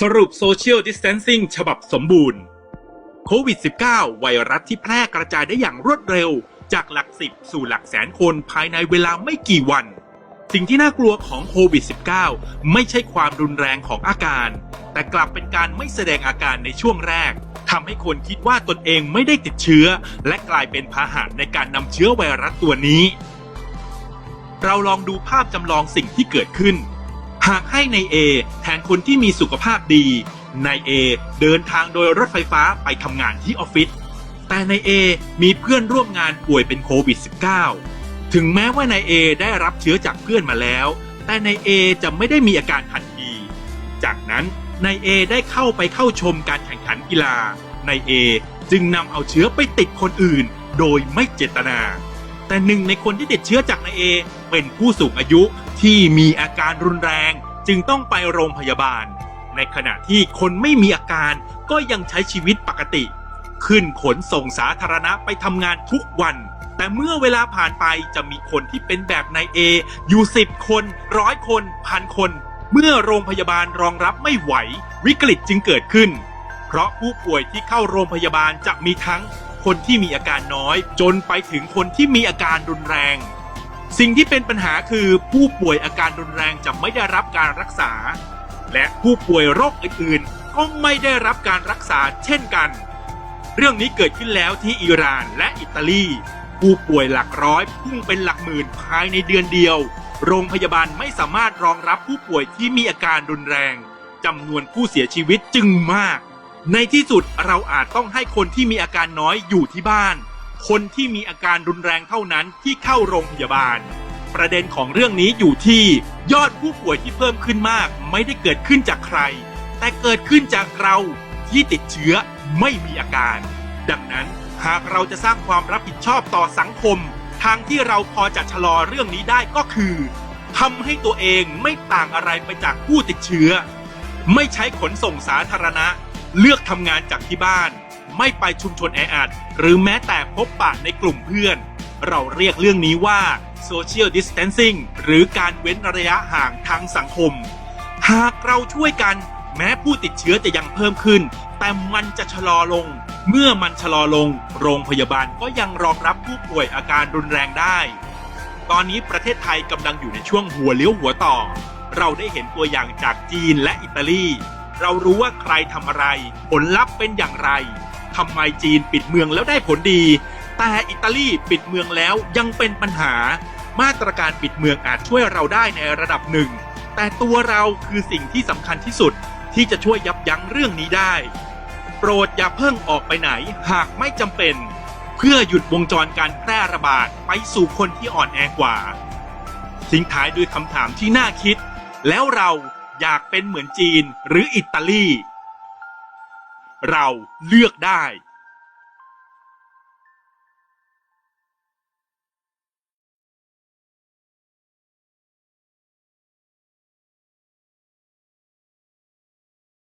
สรุป Social Distancing ฉบับสมบูรณ์โควิด -19 ไวรัสที่แพร่กระจายได้อย่างรวดเร็ว จากหลักสิบสู่หลักแสนคนภายในเวลาไม่กี่วัน สิ่งที่น่ากลัวของโควิด -19 ไม่ใช่ความรุนแรงของอาการ แต่กลับเป็นการไม่แสดงอาการในช่วงแรกทำให้คนคิดว่าตนเองไม่ได้ติดเชื้อ และกลายเป็นพาหะในการนำเชื้อไวรัสตัวนี้ เราลองดูภาพจำลองสิ่งที่เกิดขึ้นหากให้ใน A แท คนที่มีสุขภาพดี นาย A เดินทางโดยรถไฟฟ้าไปทำงานที่ออฟฟิศ แต่นาย A มีเพื่อนร่วมงานป่วยเป็นโควิด -19 ถึงแม้ว่านาย A ได้รับเชื้อจากเพื่อนมาแล้ว แต่นาย A จะไม่ได้มีอาการทันที จากนั้นนาย A ได้เข้าไปเข้าชมการแข่งขันกีฬานาย A จึงนำเอาเชื้อไปติดคนอื่น โดยไม่เจตนา แต่หนึ่งในคนที่ติดเชื้อจากนาย A เป็นผู้สูงอายุที่มีอาการรุนแรง จึงต้องไปโรงพยาบาล ในขณะที่คนไม่มีอาการก็ยังใช้ชีวิตปกติ ขึ้นขนส่งสาธารณะไปทำงานทุกวัน แต่เมื่อเวลาผ่านไปจะมีคนที่เป็นแบบนายเออยู่สิบคนร้อยคนพันคน เมื่อโรงพยาบาลรองรับไม่ไหว วิกฤตจึงเกิดขึ้น เพราะผู้ป่วยที่เข้าโรงพยาบาลจะมีทั้งคนที่มีอาการน้อย จนไปถึงคนที่มีอาการรุนแรง สิ่งที่เป็นปัญหาคือผู้ป่วยอาการรุนแรงจะไม่ได้รับการรักษา และผู้ป่วยโรคอื่นๆ ก็ไม่ได้รับการรักษาเช่นกัน เรื่องนี้เกิดขึ้นแล้วที่อิหร่านและอิตาลี ผู้ป่วยหลักร้อยพุ่งเป็นหลักหมื่นภายในเดือนเดียว โรงพยาบาลไม่สามารถรองรับผู้ป่วยที่มีอาการรุนแรงจำนวนผู้เสียชีวิตจึงมาก ในที่สุดเราอาจต้องให้คนที่มีอาการน้อยอยู่ที่บ้าน คนที่มีอาการรุนแรงเท่านั้นที่เข้าโรงพยาบาล ประเด็นของเรื่องนี้อยู่ที่ยอดผู้ป่วยที่เพิ่มขึ้นมาก ไม่ได้เกิดขึ้นจากใคร แต่เกิดขึ้นจากเราที่ติดเชื้อไม่มีอาการ ดังนั้นหากเราจะสร้างความรับผิดชอบต่อสังคม ทางที่เราพอจะชะลอเรื่องนี้ได้ก็คือทำให้ตัวเองไม่ต่างอะไรไปจากผู้ติดเชื้อ ไม่ใช้ขนส่งสาธารณะ เลือกทำงานจากที่บ้าน ไม่ไปชุมชนแออัดหรือแม้แต่พบปะในกลุ่มเพื่อน เราเรียกเรื่องนี้ว่า social distancing หรือการเว้นระยะห่างทางสังคม หากเราช่วยกันแม้ผู้ติดเชื้อจะยังเพิ่มขึ้น แต่มันจะชะลอลง เมื่อมันชะลอลง โรงพยาบาลก็ยังรองรับผู้ป่วยอาการรุนแรงได้ ตอนนี้ประเทศไทยกำลังอยู่ในช่วงหัวเลี้ยวหัวต่อ เราได้เห็นตัวอย่างจากจีนและอิตาลี เรารู้ว่าใครทำอะไร ผลลัพธ์เป็นอย่างไร ทำไมจีนปิดเมืองแล้วได้ผลดี แต่อิตาลีปิดเมืองแล้วยังเป็นปัญหา มาตรการปิดเมืองอาจช่วยเราได้ในระดับหนึ่ง แต่ตัวเราคือสิ่งที่สำคัญที่สุดที่จะช่วยยับยั้งเรื่องนี้ได้ โปรดอย่าเพิ่งออกไปไหนหากไม่จำเป็น เพื่อหยุดวงจรการแพร่ระบาดไปสู่คนที่อ่อนแอกว่า ทิ้งท้ายด้วยคำถามที่น่าคิด แล้วเราอยากเป็นเหมือนจีนหรืออิตาลี เราเลือกได้